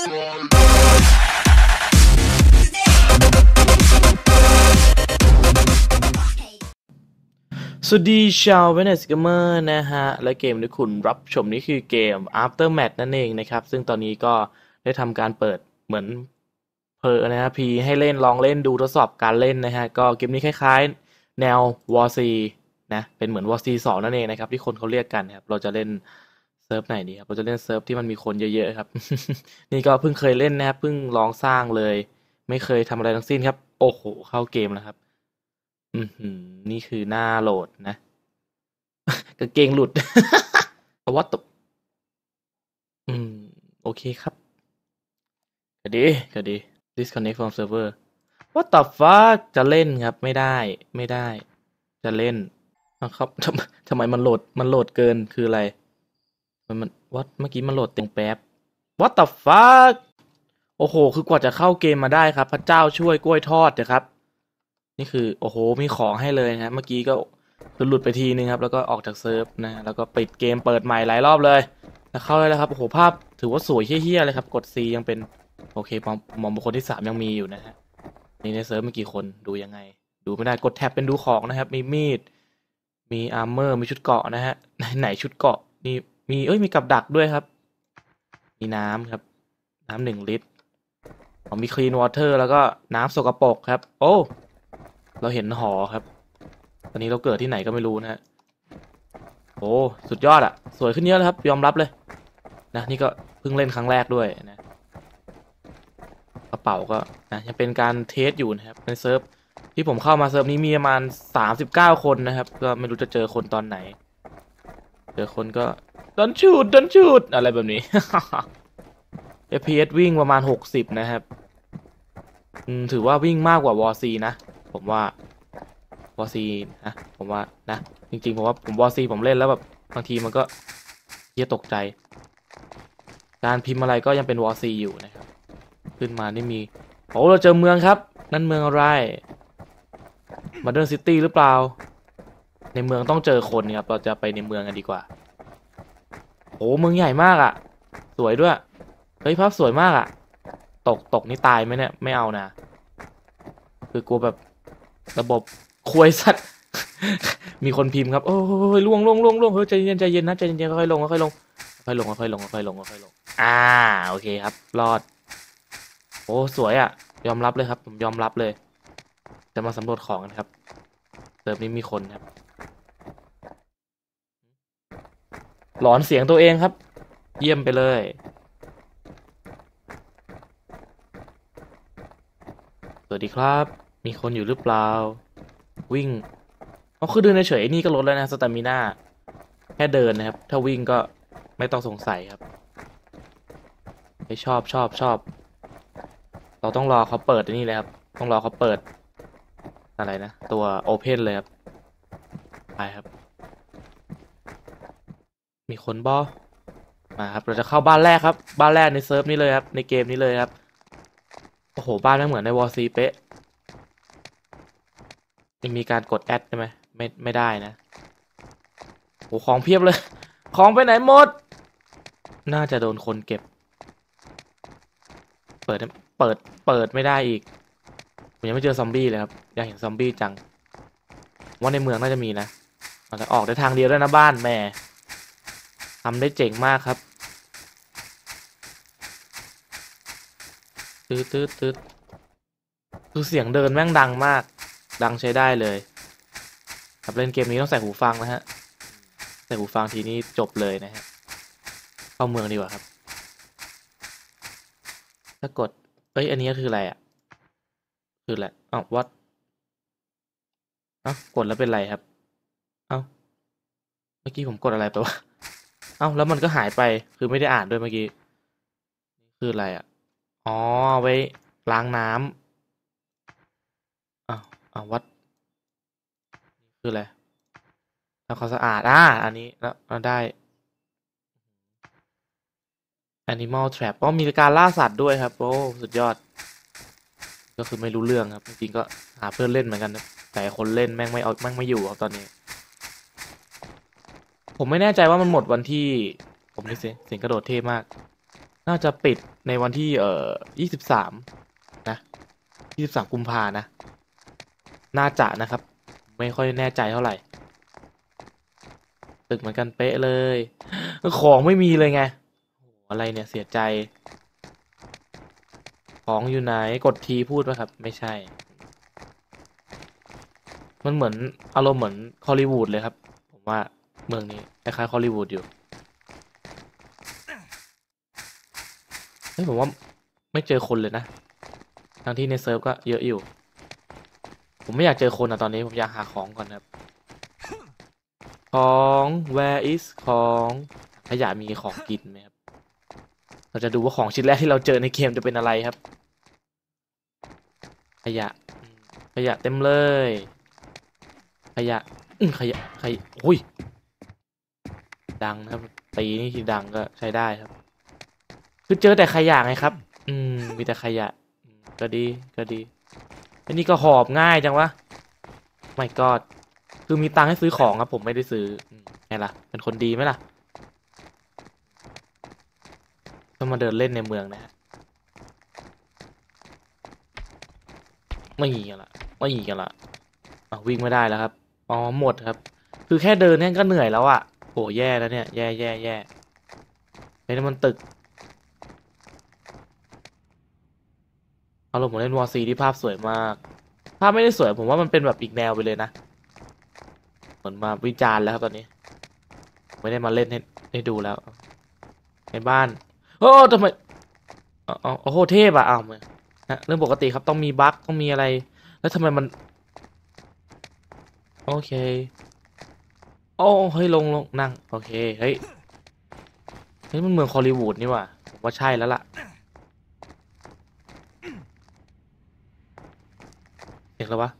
สวัสดีชาวเวเนสเกมเมอร์นะฮะ และเกมที่คุณรับชมนี่คือเกม Aftermath นั่นเองนะครับ ซึ่งตอนนี้ก็ได้ทำการเปิดเหมือนเพอนะฮะพีให้เล่นลองเล่นดูทดสอบการเล่นนะฮะ ก็เกมนี้คล้ายๆ แนว War C นะ เป็นเหมือน War C 2นั่นเองนะครับ ที่คนเขาเรียกกันนะครับ เราจะเล่น ซิร์ฟไหนดีครับเราจะเล่นเซิร์ฟที่มันมีคนเยอะๆครับ นี่ก็เพิ่งเคยเล่นนะครับเพิ่งลองสร้างเลย ไม่เคยทำอะไรทั้งสิ้นครับ โอ้โหเข้าเกมแล้วครับ อือหือนี่คือหน้าโหลดนะกางเกงหลุดเพราะวัดตบอืม โอเคครับก็ดีก็ดี disconnect from server what the fuck จะเล่นครับ ไม่ได้ ไม่ได้ จะเล่นนะครับทำทำไมมันโหลด มันโหลดเกินคืออะไร มันมันวัดเมื่อกี้มันโหลดเต็มแป๊บ what the fuck โอ้โห คือกว่าจะเข้าเกมมาได้ครับ พระเจ้าช่วยกล้วยทอดนะครับ นี่คือโอ้โห มีของให้เลยนะเมื่อกี้ก็คือหลุดไปทีนึงครับ แล้วก็ออกจากเซิร์ฟนะ แล้วก็ปิดเกมเปิดใหม่หลายรอบเลยแล้วเข้าได้แล้วครับ โอ้โห ภาพถือว่าสวยเฮี้ยๆเลยครับ กด C ยังเป็น โอเคมองมองบุคคลที่สามยังมีอยู่นะฮะนี่ในเซิร์ฟมีกี่คนดูยังไง ดูไม่ได้กดแท็บเป็นดูของนะครับ มีมีด มีอาร์เมอร์ มีชุดเกราะนะฮะไหนไหนชุดเกราะนี่ มีเอ้ยมีกับดักด้วยครับ มีน้ำครับ น้ำหนึ่งลิตรมีคลีนวอเตอร์แล้วก็น้ำสกปรกครับ โอ้ เราเห็นหอครับ ตอนนี้เราเกิดที่ไหนก็ไม่รู้นะฮะโอ้สุดยอดอะสวยขึ้นเยอะเลยครับ ยอมรับเลย นะนี่ก็เพิ่งเล่นครั้งแรกด้วยนะกระเป๋าก็นะยังเป็นการเทสอยู่นะครับในเซิร์ฟที่ผมเข้ามาเซิร์ฟนี้มีประมาณสามสิบเก้าคนนะครับ ก็ไม่รู้จะเจอคนตอนไหน อคนก็ดันชูดดันชูดอะไรแบบนี้ FPS วิ่งประมาณหกสิบนะครับถือว่าวิ่งมากกว่าวอซีนะ ผมว่าวอซีนะผมว่านะ จริงๆ ผมว่าผมวอซีผมเล่นแล้วแบบบางทีมันก็เยี่ยตกใจ การพิมพ์อะไรก็ยังเป็นวอซีอยู่นะครับ ขึ้นมานี่มีโอ้เราเจอเมืองครับ นั่นเมืองอะไรมาเดินซิตี้หรือเปล่า ในเมืองต้องเจอคนครับเราจะไปในเมืองกันดีกว่าโอ้เมืองใหญ่มากอะ่ะ สวยด้วยเฮ้ยภาพสวยมากอะ่ะ ตกตกนี่ตายไหมเนี่ยไม่เอานะ คือกลัวแบบระบบควยสัตว์มีคนพิมพ์ครับ โอ้ยล่วงล่วงล่วงล่วงเฮ้ยใจเย็นใจเย็นนะใจเย็นค่อยลงค่อยลงค่อยลงค่อยลงค่อยลงค่อยลง อ่าโอเคครับ รอด โอ้สวยอะ่ะ ยอมรับเลยครับ ผมยอมรับเลย จะมาสำรวจของกันครับเซิร์ฟนี้มีคนครับ หลอนเสียงตัวเองครับ เยี่ยมไปเลย สวัสดีครับ มีคนอยู่หรือเปล่า วิ่งเอาคือเดินเฉยๆนี่ก็ลดแล้วนะสตามิน่าแค่เดินนะครับ ถ้าวิ่งก็ไม่ต้องสงสัยครับไม่ชอบชอบชอบ เราต้องรอเขาเปิดนนี่เลยครับ ต้องรอเขาเปิด อะไรนะ ตัวโอเพนเลยครับ ไปครับ มีคนบอมาครับ เราจะเข้าบ้านแรกครับ บ้านแรกในเซิร์ฟนี้เลยครับ ในเกมนี้เลยครับ โอ้โห บ้านไม่เหมือนในวอร์ซีเป๊ะยังมีการกดแอดใช่ไหมไม่ ไม่ได้นะ โอ้ของเพียบเลย ของไปไหนหมด น่าจะโดนคนเก็บ เปิด เปิด เปิดไม่ได้อีก ผมยังไม่เจอซอมบี้เลยครับ อยากเห็นซอมบี้จัง ว่าในเมืองน่าจะมีนะมันจะออกได้ทางเดียวด้วยนะบ้านแม่ ทำได้เจ๋งมากครับตืดตืดตืดคือเสียงเดินแม่งดังมาก ดังใช้ได้เลยครับเล่นเกมนี้ต้องใส่หูฟังนะฮะ ใส่หูฟังทีนี้จบเลยนะฮะ เข้าเมืองดีกว่าครับ ถ้ากด เอ้ย อันนี้คืออะไรอะ คืออะไรอ้าววัดเอ้ากดแล้วเป็นไรครับ เอ้า เมื่อกี้ผมกดอะไรไปวะ เอ้าแล้วมันก็หายไปคือไม่ได้อ่านด้วยเมื่อกี้คืออะไรอะอ๋อไว้ล้างน้ำอ้าวอ้าววัดคืออะไรทำความสะอาดอ่าอันนี้แล้วเราได้ Animal Trap ก็มีการล่าสัตว์ด้วยครับ โอ้ สุดยอด ก็คือไม่รู้เรื่องครับ จริงๆก็หาเพื่อนเล่นเหมือนกันนะแต่คนเล่นแม่งไม่เอาแม่งไม่อยู่ครับตอนนี้ ผมไม่แน่ใจว่ามันหมดวันที่ ผมนี่เสียงเสียงกระโดดเท่มาก น่าจะปิดในวันที่เอ่อยี่สิบสามนะยี่สิบสามกุมภานะ น่าจะนะครับ ไม่ค่อยแน่ใจเท่าไหร่ ตึกเหมือนกันเป๊ะเลย ของไม่มีเลยไงอะไรเนี่ยเสียใจ ของอยู่ไหนกดทีพูดป่ะครับ ไม่ใช่ มันเหมือนอารมณ์เหมือนฮอลลีวูดเลยครับ ผมว่า เมืองนี้คล้ายๆฮอลลีวูดอยู่เฮ้ยผมว่าไม่เจอคนเลยนะ ทั้งที่ในเซิร์ฟก็เยอะอยู่ ผมไม่อยากเจอคนอะตอนนี้ผมอยากหาของก่อนครับ ของ where is ของขยะมีของกินไหมครับ เราจะดูว่าของชิ้นแรกที่เราเจอในเกมจะเป็นอะไรครับ ขยะ ขยะเต็มเลย ขยะขยะขยะอุ้ย ดังนะครับตีนี่ที่ดังก็ใช้ได้ครับ คือเจอแต่ขยะไงครับ อืม มีแต่ขยะ ก็ดีก็ดีอันนี้ก็หอบง่ายจังวะไม่กอดคือมีตังค์ให้ซื้อของครับ ผมไม่ได้ซื้อไงล่ะ เป็นคนดีไหมล่ะก็มาเดินเล่นในเมืองนะฮะไม่หยีกันละไม่หยีกันละอะวิ่งไม่ได้แล้วครับอ๋อหมดครับ คือแค่เดินเนี่ยก็เหนื่อยแล้วอะ่ะ โอ้แย่แล้วเนี่ย แย่แย่แย่เฮ้ยนี่มันตึก เอาลงผมเล่นวอซีที่ภาพสวยมาก ภาพไม่ได้สวย ผมว่ามันเป็นแบบอีกแนวไปเลยนะ เหมือนมาวิจารณ์แล้วครับตอนนี้ ไม่ได้มาเล่นให้ให้ดูแล้ว ในบ้าน โอ้ทำไมโอ้โหเทพอะเอ้ามันนะเรื่องปกติครับต้องมีบั๊กต้องมีอะไร แล้วทำไมมัน โอเค โอ้เฮ้ยลงลงนั่งโอเคเฮ้ยเฮ้ยมันเมืองฮอลลีวูดนี่ว่าผมว่าใช่แล้วล่ะเสียงอะไรวะ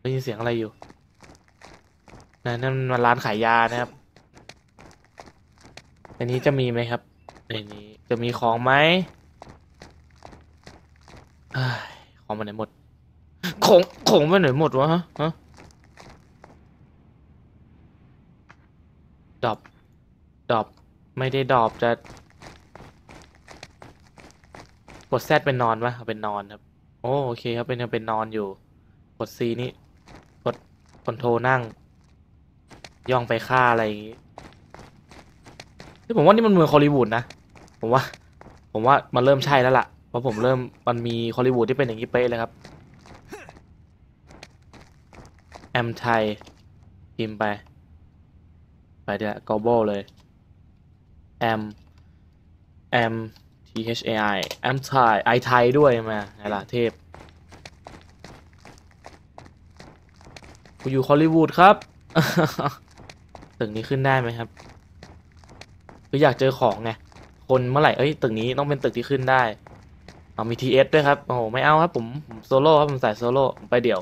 ได้ยินเสียงอะไรอยู่นั่นนั่นมันร้านขายยานะครับในนี้จะมีไหมครับในนี้จะมีของไหมเอ้ยของมันไหนหมดของของไปไหนหมดวะฮะฮะ ดอปดอปไม่ได้ดอปจะกดแซดเป็นนอนปะเป็นนอนครับ โอโอเคครับเป็นยังเป็นนอนอยู่ กด C นี่กดคอนโทรนั่ง ย่องไปฆ่าอะไรอย่างงี้ที่ผมว่านี่มันเมืองฮอลลีวูดนะ ผมว่า ผมว่ามันเริ่มใช่แล้วล่ะ เพราะผมเริ่มมันมีฮอลลีวูดที่เป็นอย่างนี้เป๊ะเลยครับ แอมไทยพิมพ์ไป ไปเดี๋ยว global เลยแอมแอม T H A I แอมไทยไอไทยด้วยมาไงล่ะเทพกูอยู่ฮอลลีวูดครับตึกนี้ขึ้นได้ไหมครับคืออยากเจอของไงคนเมื่อไหร่เอ้ยตึกนี้ต้องเป็นตึกที่ขึ้นได้เอามี TS ด้วยครับ โอ้โห ไม่เอาครับ ผมผมโซโล่ครับ ผมใส่โซโล่ผมไปเดี่ยว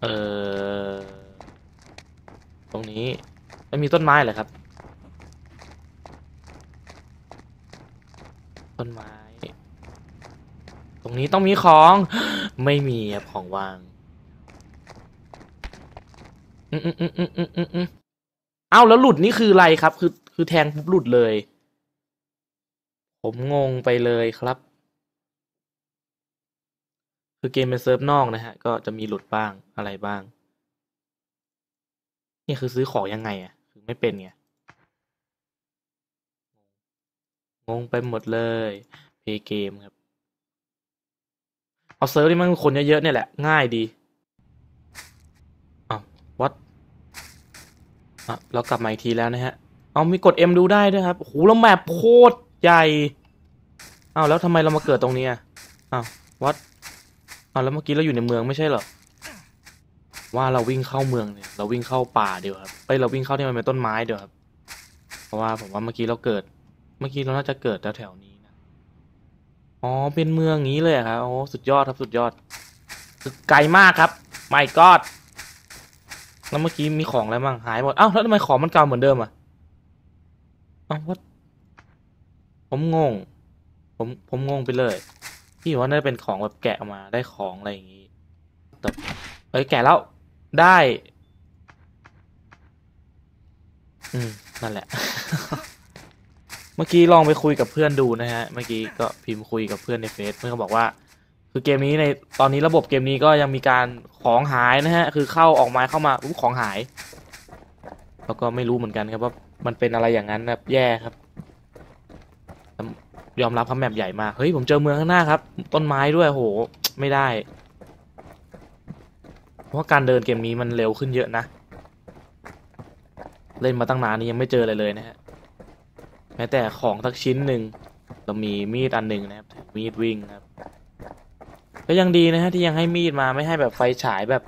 เออ รงนี้ไม่มีต้นไม้เหรอครับ ต้นไม้ ตรงนี้ต้องมีของไม่มีครับของวางอืมอืมอืมอืมอืมอืมอืมเอ้าแล้วหลุดนี่คืออะไรครับ คือคือแทงปุ๊บหลุดเลย ผมงงไปเลยครับ คือเกมเป็นเซิร์ฟนอกนะฮะ ก็จะมีหลุดบ้างอะไรบ้าง นี่คือซื้อของยังไงอะคือไม่เป็นไงงงไปหมดเลยเพย์เกมครับ เอาเซิร์ฟที่มันคนเยอะๆเนี่ยแหละ ง่ายดีอ้าววัดอะเรากลับมาอีกทีแล้วนะฮะ เอามีกด M ดูได้ด้วยครับโหแล้วแมปโคตรใหญ่อ้าวแล้วทำไมเรามาเกิดตรงนี้อ้าววัดอ้าวแล้วเมื่อกี้เราอยู่ในเมืองไม่ใช่เหรอ ว่าเราวิ่งเข้าเมืองเนี่ยเราวิ่งเข้าป่าเดียวครับเอ้ยเราวิ่งเข้าที่มันเป็นต้นไม้เดียวครับ เพราะว่าผมว่าเมื่อกี้เราเกิด เมื่อกี้เราน่าจะเกิดแถวๆนี้นะอ๋อเป็นเมืองงนี้เลยครับโอ้สุดยอดครับสุดยอดไกลมากครับไม่กอดแล้วเมื่อกี้มีของอะไรบ้างหายหมดเอ้าแล้วทำไมของมันเก่าเหมือนเดิมอะเอ้าวัดผมงง ผมผมงงไปเลยพี่ว่าน่าจะเป็นของแบบแกะออกมาได้ของอะไรอย่างงี้แต่เอ้ยแกะแล้ว ได้ อืม นั่นแหละ เมื่อกี้ลองไปคุยกับเพื่อนดูนะฮะ เมื่อกี้ก็พิมพ์คุยกับเพื่อนในเฟซเพื่อนก็บอกว่า คือเกมนี้ในตอนนี้ระบบเกมนี้ก็ยังมีการของหายนะฮะ คือเข้าออกมาเข้ามาอุ๊ยของหาย แล้วก็ไม่รู้เหมือนกันครับว่ามันเป็นอะไรอย่างนั้นแบบแย่ครับ ยอมรับครับแมปใหญ่มาก เฮ้ยผมเจอเมืองข้างหน้าครับ ต้นไม้ด้วยโห ไม่ได้ เพราะการเดินเกมนี้มันเร็วขึ้นเยอะนะ เล่นมาตั้งนานนี้ยังไม่เจออะไรเลยนะฮะแม้แต่ของสักชิ้นหนึ่งเรามีมีดอันหนึ่งนะครับ มีดวิ่งครับก็ยังดีนะฮะที่ยังให้มีดมาไม่ให้แบบไฟฉายแบบ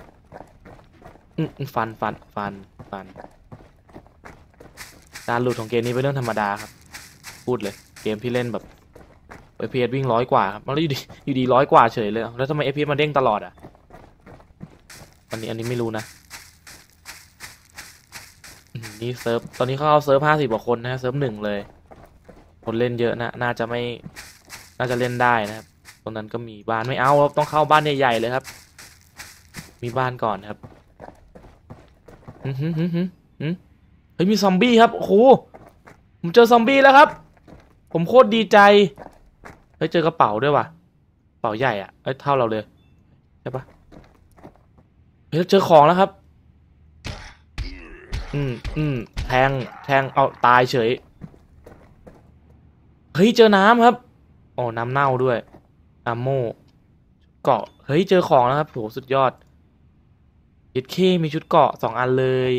อืฟันฟันฟันฟันการหลุดของเกมนี้เป็นเรื่องธรรมดาครับ พูดเลย เกมที่เล่นแบบ FPS วิ่งร้อยกว่าครับแล้วอยู่ดีอยู่ดีร้อยกว่าเฉยเลยแล้วทำไม FPS มันเด้งตลอดอะ อันนี้อันนี้ไม่รู้นะนี่เซิร์ฟตอนนี้เขาเอาเซิร์ฟห้าสิบกว่าคนนะเซิร์ฟหนึ่งเลย คนเล่นเยอะนะ น่าจะไม่ น่าจะเล่นได้นะครับ ตรงนั้นก็มีบ้านไม่เอาครับต้องเข้าบ้านใหญ่ๆเลยครับ มีบ้านก่อนครับอือหือหือหือหือเฮ้ยมีซอมบี้ครับโอ้โหผมเจอซอมบี้แล้วครับ ผมโคตรดีใจเฮ้ยเจอกระเป๋าด้วยว่ะกระเป๋าใหญ่อะเอ้ยเท่าเราเลยใช่ปะ เฮ้ยเจอของแล้วครับ อืมอืมแทง แทง เอาตายเฉย เฮ้ย เจอน้ำครับ โอ๋อน้ำเน่าด้วยอัมโมเกาะ เฮ้ย เจอของแล้วครับโหสุดยอดยิดเคมีชุดเกาะสองอันเลย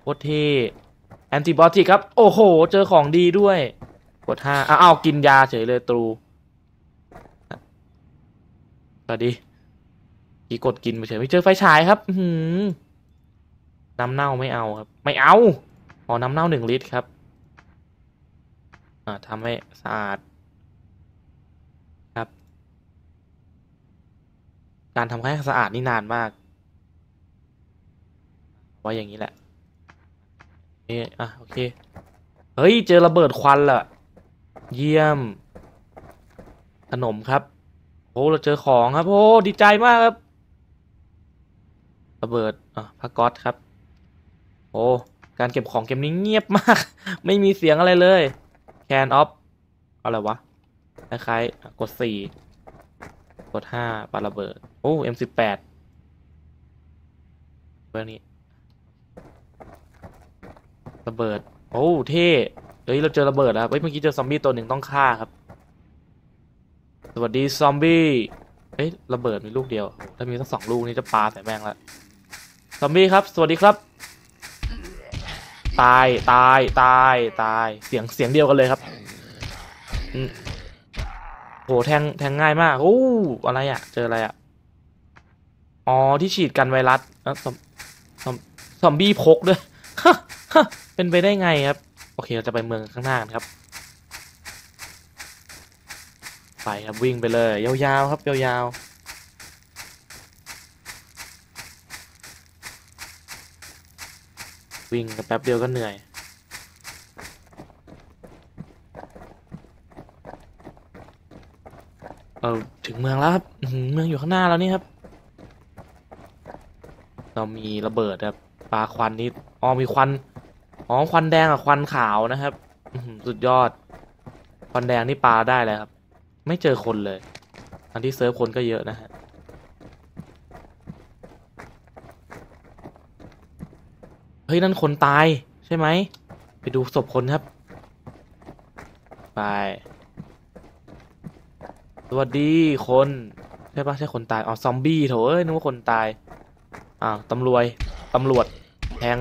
โคตรเท่แอนติบอติกครับ โอ้โห เจอของดีด้วย กดห้าอ้าวกินยาเฉยเลยตรูสวัสดี กี่กดกินไปเฉยไม่เจอไฟฉายครับหือน้ำเน่าไม่เอาครับ ไม่เอาอ๋อน้ำเน่าหนึ่งลิตรครับ อ่าทำให้สะอาดครับ การทำให้สะอาดนี่นานมากว่าอย่างนี้แหละเอะอะโอเค เฮ้ย เจอระเบิดควันละเยี่ยม ขนมครับ โอ้เราเจอของครับ โอ้ดีใจมากครับ ระเบิดอะพักก๊อตครับ โอ้การเก็บของเกมนี้เงียบมาก ไม่มีเสียงอะไรเลย can off อะไรวะคล้ายๆกดสี่กดห้าปาระเบิด โอ้ M สิบแปดเบอร์นี้ระเบิด โอ้เท่เฮ้ย เราเจอระเบิดแล้วเฮ้ยเมื่อกี้เจอซอมบี้ตัวหนึ่งต้องฆ่าครับ สวัสดีซอมบี้เฮ้ยระเบิดมีลูกเดียว ถ้ามีทั้งสองลูกนี่จะปาใส่แม่งละ ซอมบี้ครับ สวัสดีครับ ตายตายตายตายเสียงเสียงเดียวกันเลยครับโหแทงแทงง่ายมากโอ้อะไรอะเจออะไรอะอ๋อที่ฉีดกันไวรัสอะซอมซอมซอมบี้พกด้วยเป็นไปได้ไงครับ โอเคเราจะไปเมืองข้างหน้ากันครับ ไปครับวิ่งไปเลย ยาวๆครับยาวๆ วิ่งแป๊บเดียวก็เหนื่อย เออถึงเมืองแล้วครับเมืองอยู่ข้างหน้าแล้วนี่ครับ เรามีระเบิดครับปลาควันนี่อ๋อมีควันอ๋อควันแดงกับควันขาวนะครับสุดยอด ควันแดงนี่ปลาได้เลยครับ ไม่เจอคนเลย อันที่เซิร์ฟคนก็เยอะนะฮะ เฮ้ย นั่นคนตายใช่ไหม ไปดูศพคนครับ ไป สวัสดีคน ใช่ปะใช่คนตาย อ๋อ ซอมบี้โถเอ้ย นึกว่าคนตาย อ้าว ตำรวจ ตำรวจ แทง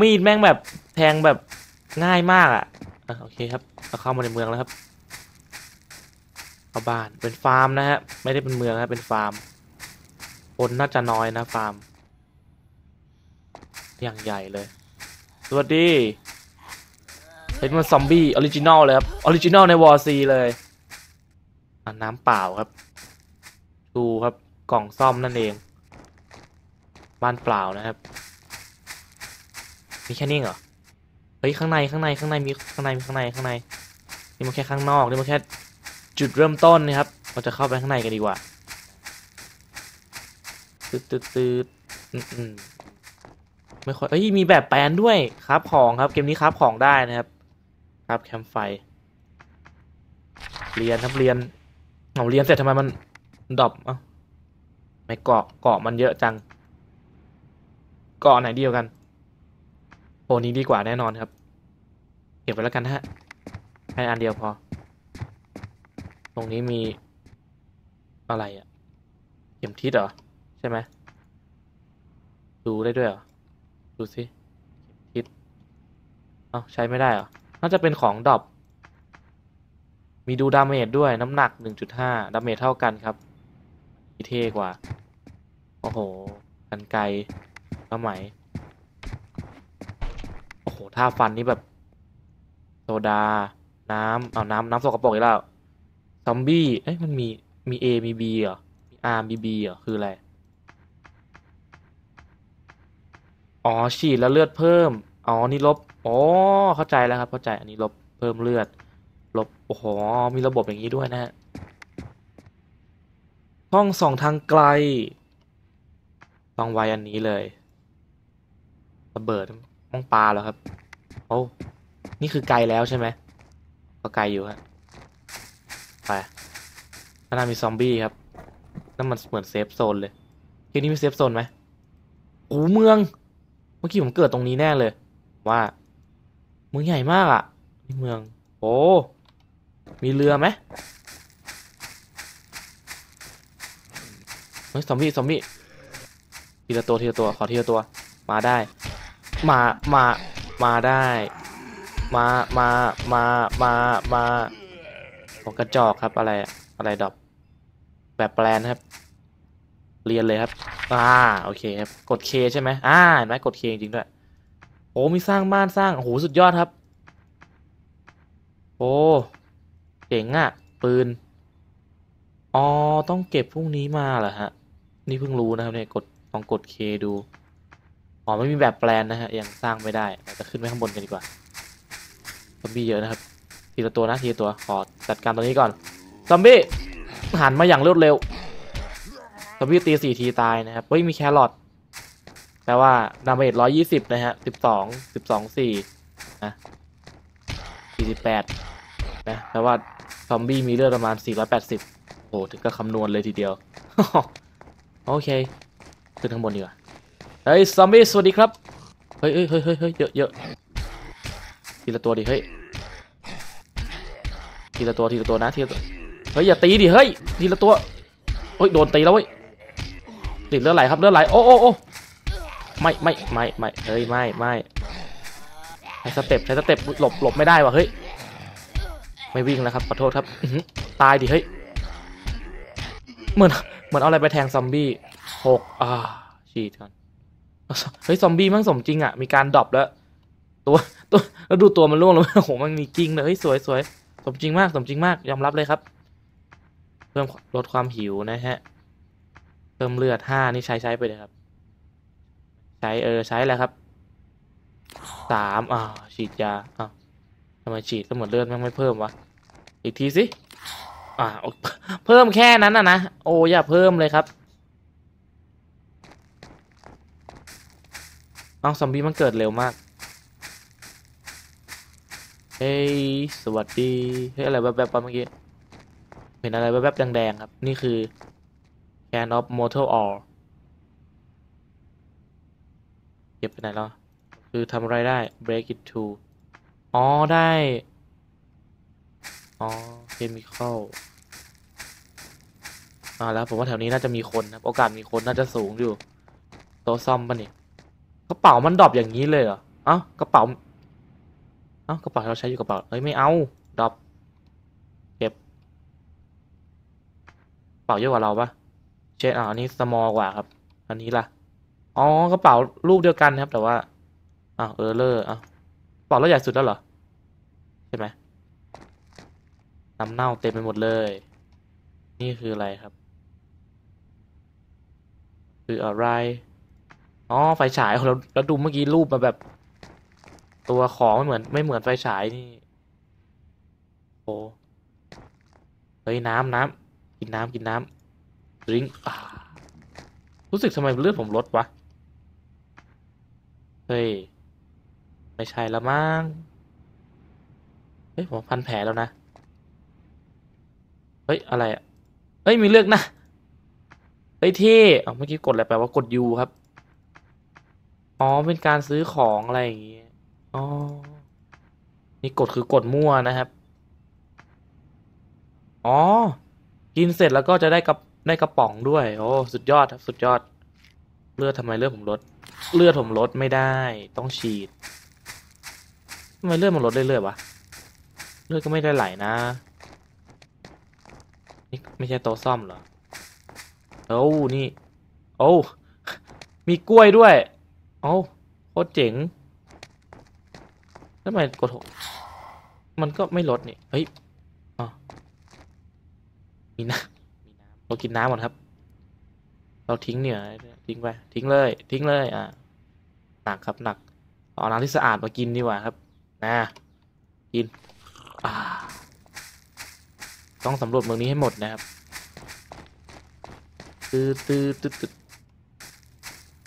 มีดแม่งแบบแทงแบบง่ายมากอะอะโอเคครับ เราเข้ามาในเมืองแล้วครับเข้าบ้านเป็นฟาร์มนะฮะ ไม่ได้เป็นเมืองนะเป็นฟาร์ม คนน่าจะน้อยนะฟาร์ม อย่างใหญ่เลย สวัสดีเป็นมันซอมบี้ออริจินอลเลยครับ ออริจินอลในวอร์ซีเลยอะน้ำเปล่าครับ ดูครับกล่องซ่อมนั่นเอง บ้านเปล่านะครับ มีแค่นี้เหรอ เฮ้ยข้างในข้างในข้างในมีข้างในมีข้างในข้างใน นี่มันแค่ข้างนอก นี่มันแค่จุดเริ่มต้นนะครับ เราจะเข้าไปข้างในกันดีกว่าตืดตืดตืดอืมอืม ไม่ค่อยเอ้ยมีแบบแปลนด้วยครับของครับเกมนี้ครับของได้นะครับ ครับแคมไฟ เรียนครับเรียนเอาเรียนเสร็จทำไมมันดรอปอ้าไม่เกาะเกาะมันเยอะจัง เกาะไหนเดียวกันโอนี้ดีกว่าแน่นอนครับ เก็บไว้แล้วกันฮะให้อันเดียวพอ ตรงนี้มีอะไรอะเข็มทิศเหรอ ใช่ไหมดูได้ด้วยเหรอ ดูสิทิศเอาใช้ไม่ได้เหรอ น่าจะเป็นของดอปมีดูดาเมจด้วยน้ำหนัก 1.5 ดาเมจเท่ากันครับมีเท่กว่า โอ้โห กันไกลสมัยโอ้โห ท่าฟันนี่แบบ โซดา น้ำ เอาน้ำ น้ำสกปรกอีกแล้ว ซอมบี้ เอ้ยมันมี มี A มี B เหรอ มี R มี B เหรอ คืออะไร อ๋อฉีดแล้วเลือดเพิ่ม อ๋อ นี่ลบ อ๋อ เข้าใจแล้วครับ เข้าใจ อันนี้ลบเพิ่มเลือด ลบ โอ้โห มีระบบอย่างนี้ด้วยนะฮะ ห้องส่องทางไกล ต้องไว้อันนี้เลย ระเบิดห้องปลาแล้วครับ โอ้ นี่คือไกลแล้วใช่ไหมก็ไกลอยู่ฮะ ไปข้างหน้ามีซอมบี้ครับนั่นมันเหมือนเซฟโซนเลยเกมนี้มีเซฟโซนไหมโอ้เมือง เมื่อกี้ผมเกิดตรงนี้แน่เลย ว่าเมืองใหญ่มากอะ่ะนี่เมือง โอ้มีเรือไหมเฮ้ยซอมบี้ซอมบี้ทีละตัวทีละตัว ขอทีละตัว มาได้ มามามาได้ มามามามามาโอกระจอกครับอะไรอะไรดอกแบบแปลนครับ เรียนเลยครับ อ่าโอเคครับกดเคใช่ไหมอ่าเห็นไหมกดเคจริงด้วยโอ้มีสร้างบ้านสร้างโอ้โหสุดยอดครับ โอ้เจ๋งอะ่ะปืนอ๋อต้องเก็บพวกนี้มาเหรอฮะ นี่เพิ่งรู้นะครับเนี่ยกดลองกดเคดูอ๋อไม่มีแบบแปลนนะฮะยังสร้างไม่ได้เราจะขึ้นไปข้างบนกันดีกว่าซอมบี้เยอะนะครับทีละตัวนะทีละตัวขอจัดการตัวนี้ก่อนซอมบี้หันมาอย่างรวดเร็ว ซอมบี้ตีสี่ทีตายนะครับ เฮ้ย มีแครอทแปลว่าดาเมจร้อยยี่สิบนะฮะสิบสองสิบสองสี่นะสี่สิบแปดนะแปลว่าซอมบี้มีเลือดประมาณสี่ร้อยแปดสิบโอ้ถึงก็คำนวณเลยทีเดียว โอเค ขึ้นข้างบนดีกว่า เฮ้ย ซอมบี้ สวัสดีครับ เฮ้ยเฮ้ยเฮ้ยเฮ้ยเฮ้ยเยอะเยอะทีละตัวดิ เฮ้ย ทีละตัว ทีละตัวนะ ทีละตัว เฮ้ย อย่าตีดิ เฮ้ย ทีละตัว เฮ้ย โดนตีแล้วเว้ย ติดเลือดไหลครับเลือดไหลโอ้โอ้โอ้ไม่ไม่ไม่ไม่เฮ้ยไม่ไม่ใช้สเต็ปใช้สเต็ปหลบหลบไม่ได้ว่ะเฮ้ยไม่วิ่งแล้วครับขอโทษครับตายดิเฮ้ยเหมือนเหมือนเอาอะไรไปแทงซอมบี้หกอ่าฉีดก่อนเฮ้ยซอมบี้มันสมจริงอะมีการดรอปแล้ว ตัวตัวแล้วดูตัวมันร่วงแล้วโอ้โหมันมีกิ้งเลยเฮ้ยสวยสวยสมจริงมากสมจริงมากยอมรับเลยครับ เพิ่มลดความหิวนะฮะ พิ่มเลือดห้านี่ใช้ใช้ไปเลยครับ ใช้เออใช้แล้วครับสามอ่าฉีดยาอ่าทำไมฉีดก็เหมือเลือดม่งไม่เพิ่มวะอีกทีสิอ่าเพิ่มแค่นั้นอะนะโอ้อย่าเพิ่มเลยครับเอาซอมบี้มันเกิดเร็วมาก เฮ้ย สวัสดี เฮ้ยอะไรแวบๆปะเมื่อกี้ เห็นอะไรแวบๆแดงๆครับ นี่คือ can of mortal ore เก็บไปไหนแล้ว คือทำอะไรได้ break it to อ๋อ ได้ อ๋อ chemical อ่าแล้วผมว่าแถวนี้น่าจะมีคนครับโอกาสมีคนน่าจะสูงอยู่โต๊ะซ่อมปะเนี่ยกระเป๋ามันดรอปอย่างนี้เลยเหรอ เอ้ากระเป๋า เอ้ากระเป๋าเราใช้อยู่กระเป๋าเฮ้ยไม่เอาดรอปเก็บกระเป๋าเยอะกว่าเราปะ เช่นอ่าอันนี้ small กว่าครับ อันนี้ล่ะ อ๋อกระเป๋าลูกเดียวกันครับ แต่ว่าอ้าวเออเลอร์อ้าวกระเป๋าเราใหญ่สุดแล้วเหรอ ใช่ไหมน้ำเน่าเต็มไปหมดเลย นี่คืออะไรครับ คืออะไร อ๋อ ไฟฉายเราเราดูเมื่อกี้รูปมาแบบ ตัวของไม่เหมือน ไม่เหมือนไฟฉายนี่ โอ้เฮ้ยน้ำน้ำกินน้ำกินน้ำ ริงรู้สึกทำไมเลือดผมลดวะ เฮ้ย ไม่ใช่ละมั้ง เฮ้ย ผมพันแผลแล้วนะ เฮ้ย อะไรอะ เฮ้ย มีเลือกนะ เฮ้ยเท่เมื่อกี้กดอะไรแปลว่ากด U ครับ อ๋อ เป็นการซื้อของอะไรอย่างงี้อ๋อ นี่กดคือกดมั่วนะครับ อ๋อ กินเสร็จแล้วก็จะได้กระ ได้กระป๋องด้วย โอ้สุดยอดครับสุดยอด เลือดทำไมเลือดผมลด เลือดผมลดไม่ได้ ต้องฉีดทำไมเลือดมันลดเรื่อยๆวะเลือดก็ไม่ได้ไหลนะนี่ไม่ใช่โต๊ะซ่อมเหรอโอ้นี่ โอ้มีกล้วยด้วยโอ้โคตรเจ๋งทำไมกดหกมันก็ไม่ลดนี่เฮ้ยอ๋อมีน้ำมีน้ำ เรากินน้ำก่อนครับ เราทิ้งเนี่ยทิ้งไปทิ้งเลย ทิ้งเลยอ่าหนักครับหนักเอาน้ำที่สะอาดมากินดีกว่าครับนะกินอ่าต้องสำรวจเมืองนี้ให้หมดนะครับตืดตืดตืดตืด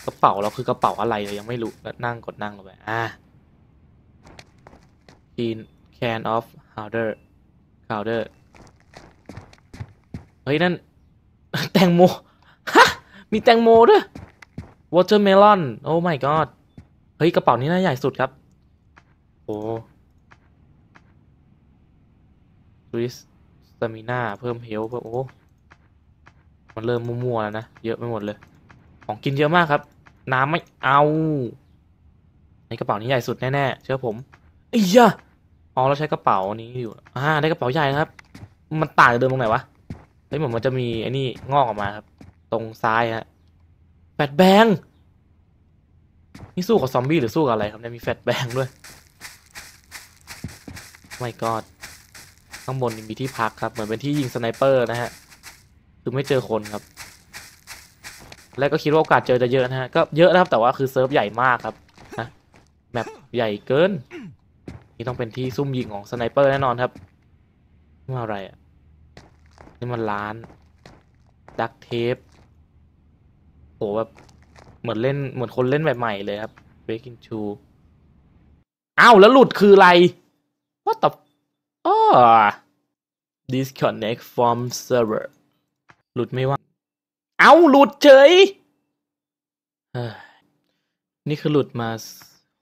กระเป๋าเราคือกระเป๋าอะไรเรายังไม่รู้แล้วนั่งกดนั่งลงไปอ่า clean can of powder powder เฮ้ย นั่น แตงโม ฮะ มีแตงโมด้วย watermelon โอ้ my god เฮ้ย กระเป๋านี้น่าใหญ่สุดครับ โอ้ twist stamina เพิ่มเฮลเพิ่ม โอ้ มันเริ่มมั่วๆแล้วนะ เยอะไปหมดเลย ของกินเยอะมากครับ น้ำไม่เอา ในกระเป๋านี้ใหญ่สุดแน่ๆ เชื่อผมไอ้ยะอ๋อเราใช้กระเป๋านี้อยู่ อ่า ได้กระเป๋าใหญ่นะครับ มันต่างจากเดิมตรงไหนวะเฮ้ยเหมือนมันจะมีไอ้นี่งอกออกมาครับ ตรงซ้ายฮะแฟตแบงนี่สู้กับซอมบี้หรือสู้กับอะไรครับเนี่ยมีแฟตแบงด้วยไม่กอดข้างบนมีที่พักครับ เหมือนเป็นที่ยิงสไนเปอร์นะฮะคือไม่เจอคนครับ แล้วก็คิดว่าโอกาสเจอจะเยอะนะฮะก็เยอะนะครับแต่ว่าคือเซิร์ฟใหญ่มากครับนะแมปใหญ่เกิน นี่ต้องเป็นที่ซุ่มยิงของสไนเปอร์แน่นอนครับนี่มันอะไรอะ นี่มันร้านดักเทปโหแบบเหมือนเล่นเหมือนคนเล่นแบบใหม่เลยครับ Breaking Two อ้าวแล้วหลุดคืออะไร What the อ๋อ disconnect from server หลุดไม่ว่า เอาหลุดเฉยเฮ้ยนี่คือหลุดมา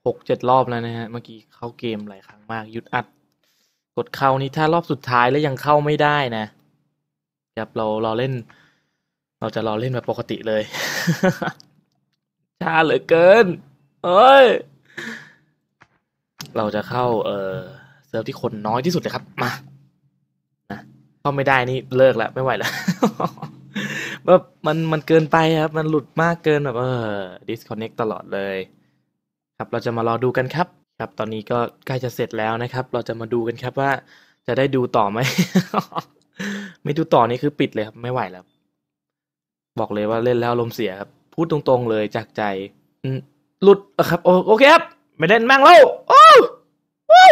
หกเจ็ดรอบแล้วนะฮะ เมื่อกี้เข้าเกมหลายครั้งมาก หยุดอัด กดเข้านี่ถ้ารอบสุดท้ายแล้วยังเข้าไม่ได้นะ ครับเราเราเล่น เราจะรอเล่นแบบปกติเลยช้าเหลือเกินเอ้ย เราจะเข้าเออเซิร์ฟที่คนน้อยที่สุดเลยครับ มานะเข้าไม่ได้นี่เลิกแล้วไม่ไหวแล้วแบบมันมันเกินไปครับ มันหลุดมากเกินแบบเออ disconnect ตลอดเลย ครับเราจะมารอดูกันครับ ครับ ตอนนี้ก็ใกล้จะเสร็จแล้วนะครับ เราจะมาดูกันครับว่าจะได้ดูต่อไหม ไม่ดูต่อนี่คือปิดเลยครับ ไม่ไหวแล้ว บอกเลยว่าเล่นแล้วลมเสียครับ พูดตรงๆเลยจากใจหลุดอะครับโอโอเคครับ ไม่เล่นมั่งแล้วโอ้โอ้